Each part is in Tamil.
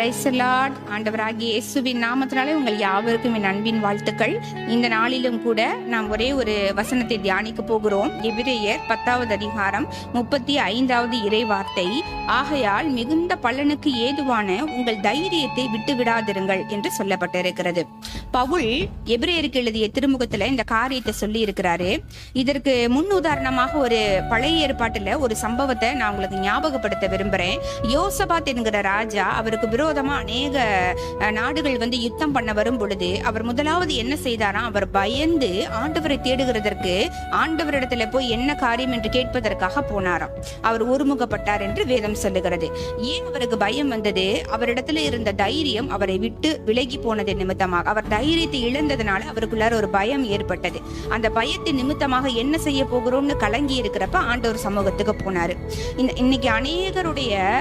பிரைசலாட் ஆண்டவராகிய இயேசுவின் நாமத்தினாலே உங்கள் யாவருக்கும் என் அன்பின் வாழ்த்துக்கள். இந்த நாளிலும் கூட நாம் ஒரே ஒரு வசனத்தை தியானிக்க போகிறோம். எபிரேயர் பத்தாவது அதிகாரம் முப்பத்தி ஐந்தாவது இறை வார்த்தை ஆகையால் மிகுந்த பலனுக்கு ஏதுவான உங்கள் தைரியத்தை விட்டு விடாதிருங்கள் என்று சொல்லப்பட்டிருக்கிறது. பவுல் எபிரேயருக்கு எழுதிய திருமுகத்துல இந்த காரியத்தை சொல்லி இருக்கிறாரு இதற்கு முன் உதாரணமாக ஒரு பழைய ஏற்பாட்டுல ஒரு சம்பவத்தை நான் உங்களுக்கு ஞாபகப்படுத்த விரும்புறேன். யோசபாத் என்கிற ராஜா அவருக்கு விரோதமா அநேக நாடுகள் வந்து யுத்தம் பண்ண வரும் பொழுது அவர் முதலாவது என்ன செய்தாராம்? அவர் பயந்து ஆண்டவரை தேடுகிறதற்கு ஆண்டவரிடத்துல போய் என்ன காரியம் என்று கேட்பதற்காக போனாராம். அவர் ஒருமுகப்பட்டார் என்று வேதம் சொல்லுகிறது. ஏன் அவருக்கு பயம் வந்தது? அவரிடத்துல இருந்த தைரியம் அவரை விட்டு விலகி போனது நிமித்தமாக. அவர் தைரியத்தை இழந்ததுனால அவருக்குள்ளார ஒரு பயம் ஏற்பட்டது. அந்த பயத்தின் நிமித்தமாக என்ன செய்ய போகிறோம்னு கலங்கி இருக்கிறப்ப ஆண்டவர் சமூகத்துக்கு போனாரு. இந்த- இன்னைக்கு அநேகருடைய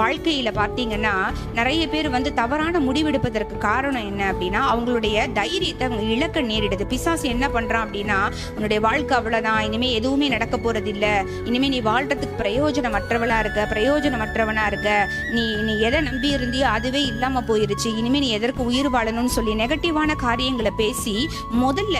வாழ்க்கையில் பார்த்தீங்கன்னா நிறைய பேர் வந்து தவறான முடிவெடுப்பதற்கு காரணம் என்ன அப்படின்னா அவங்களுடைய தைரியத்தை அவங்க இழக்க நேரிடுது. பிசாசு என்ன பண்ணுறான் அப்படின்னா உன்னுடைய வாழ்க்கை அவ்வளோதான் இனிமேல் எதுவுமே நடக்க போகிறது இல்லை இனிமேல் நீ வாழ்கிறதுக்கு பிரயோஜனமற்றவளாக இருக்க பிரயோஜனமற்றவனாக இருக்க. நீ நீ எதை நம்பி இருந்தியோ அதுவே இல்லாமல் போயிருச்சு. இனிமேல் நீ எதற்கு உயிர் வாழணும்னு சொல்லி நெகட்டிவான காரியங்களை பேசி முதல்ல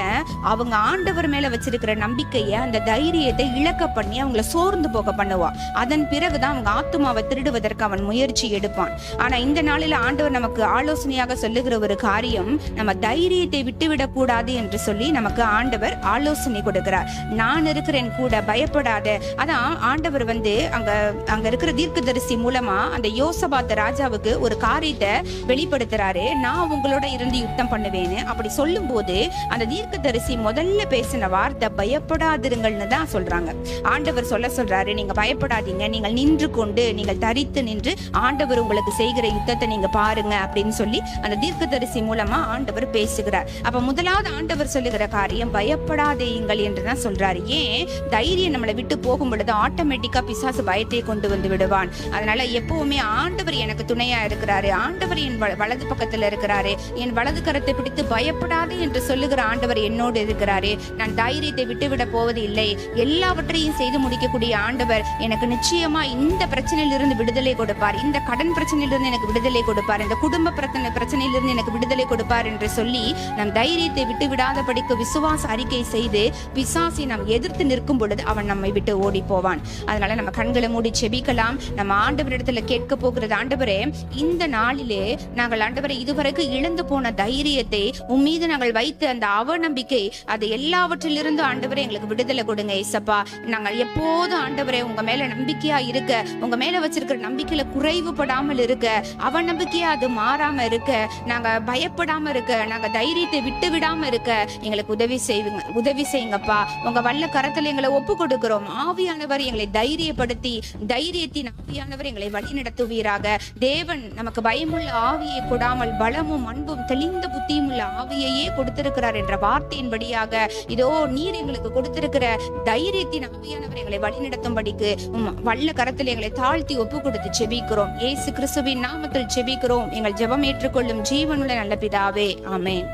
அவங்க ஆண்டவர் மேலே வச்சிருக்கிற நம்பிக்கையை அந்த தைரியத்தை இழக்க பண்ணி அவங்கள சோர்ந்து போக பண்ணுவா. அதன் பிறகுதான் அவங்க ஆத்துமாவை திருடுவதற்கு அவன் முயற்சி எடுப்பான். ஆனா இந்த நாளில் ஆண்டவர் நமக்கு ஆலோசனையாக சொல்லுகிற ஒரு காரியம் நம்ம தைரியத்தை விட்டுவிடக் கூடாது என்று சொல்லி நமக்கு ஆண்டவர் ஆலோசனை கொடுக்கிறார். நான் இருக்கிறேன் கூட பயப்படாத. அதான் ஆண்டவர் வந்து அங்க அங்க இருக்கிற தீர்க்கதரிசி மூலமா அந்த யோசபாத்த ராஜாவுக்கு ஒரு காரியத்தை வெளிப்படுத்துறாரு. நான் உங்களோட இருந்து யுத்தம் பண்ணுவேன்னு அப்படி சொல்லும்போது அந்த தீர்க்கதரிசி முதல்ல பேசின வார்த்தை பயப்படாதிருங்கள்னு தான் சொல்றாங்க. ஆண்டவர் சொல்ல சொல்றாரு நீங்க பயப்படாதீங்க. நீங்கள் நின்று கொண்டு நீங்கள் தரித்து நின்று ஆண்டவர் உங்களுக்கு செய்கிற யுத்தத்தை நீங்க பாருங்க அப்படின்னு சொல்லி அந்த தீர்க்கதரிசி மூலமா ஆண்டவர் பேசுகிறார். அப்ப முதலாவது ஆண்டவர் சொல்லுகிற காரியம் பயப்படாதேயுங்கள் என்று தான் சொல்றாரு. ஏன்? தைரியம் நம்மளை விட்டு போகும் பொழுது ஆட்டோமேட்டிக்கா பிசாசு பயத்தை கொண்டு வந்து விடுவான். அதனால எப்பவுமே ஆண்டவர் எனக்கு துணையா இருக்கிறாரு. ஆண்டவர் என் வலது பக்கத்துல இருக்கிறாரு. என் வலது கரத்தை பிடித்து பயப்படாதே என்று சொல்லுகிற ஆண்டவர் என்னோடு இருக்கிறாரு. நான் தைரியத்தை விட்டுவிட போவது இல்லை. எல்லாவற்றையும் செய்து முடிக்கக்கூடிய ஆண்டவர் எனக்கு நிச்சயமா இந்த பிரச்சனையிலிருந்து விடுதலை விடுதலை கொடுப்பார். இந்த கடன் பிரச்சனையிலிருந்து எனக்கு விடுதலை கொடுப்பார். இந்த குடும்ப பிரச்சனை பிரச்சனையிலிருந்து எனக்கு விடுதலை கொடுப்பார் என்று சொல்லி நம் தைரியத்தை விட்டு விடாதபடிக்கு விசுவாச அறிக்கை செய்து பிசாசி நாம் எதிர்த்து நிற்கும் பொழுது அவன் நம்மை விட்டு ஓடி போவான் அதனால நம்ம கண்களை மூடி செபிக்கலாம். நம்ம ஆண்டவரிடத்துல கேட்க போகிறது ஆண்டவரே இந்த நாளிலே நாங்கள் ஆண்டவரை இதுவரைக்கும் இழந்து போன தைரியத்தை உன் மீது நாங்கள் வைத்த அந்த அவநம்பிக்கை அது எல்லாவற்றிலிருந்து ஆண்டவரை எங்களுக்கு விடுதலை கொடுங்க ஏசப்பா. நாங்கள் எப்போதும் ஆண்டவரே உங்க மேல நம்பிக்கையா இருக்க உங்க மேல வச்சிருக்கிற நம்பிக்கை நம்பிக்கையில குறைவுபடாமல் இருக்க அவ நம்பிக்கையா அது மாறாம இருக்க நாங்க பயப்படாம இருக்க நாங்க தைரியத்தை விட்டு விடாம இருக்க எங்களுக்கு உதவி செய்வீங்க உதவி செய்யுங்கப்பா. உங்க வல்ல கரத்துல எங்களை ஒப்பு கொடுக்கிறோம். ஆவியானவர் எங்களை தைரியப்படுத்தி தைரியத்தின் ஆவியானவர் எங்களை வழி நடத்துவீராக தேவன் நமக்கு பயமுள்ள ஆவியை கொடாமல் பலமும் அன்பும் தெளிந்த புத்தியும் உள்ள ஆவியையே கொடுத்திருக்கிறார் என்ற வார்த்தையின்படியாக இதோ நீர் எங்களுக்கு கொடுத்திருக்கிற தைரியத்தின் ஆவியானவர் எங்களை வழிநடத்தும்படிக்கு உம் வல்ல கரத்தில் எங்களை தாழ்த்தி ஒப்பு கொடுத்து ஜெபிக்கிறோம். இயேசு கிறிஸ்துவின் நாமத்தில் ஜெபிக்கிறோம். எங்கள் ஜெபம் ஏற்றுக்கொள்ளும் ஜீவனுள்ள நல்ல பிதாவே. ஆமேன்.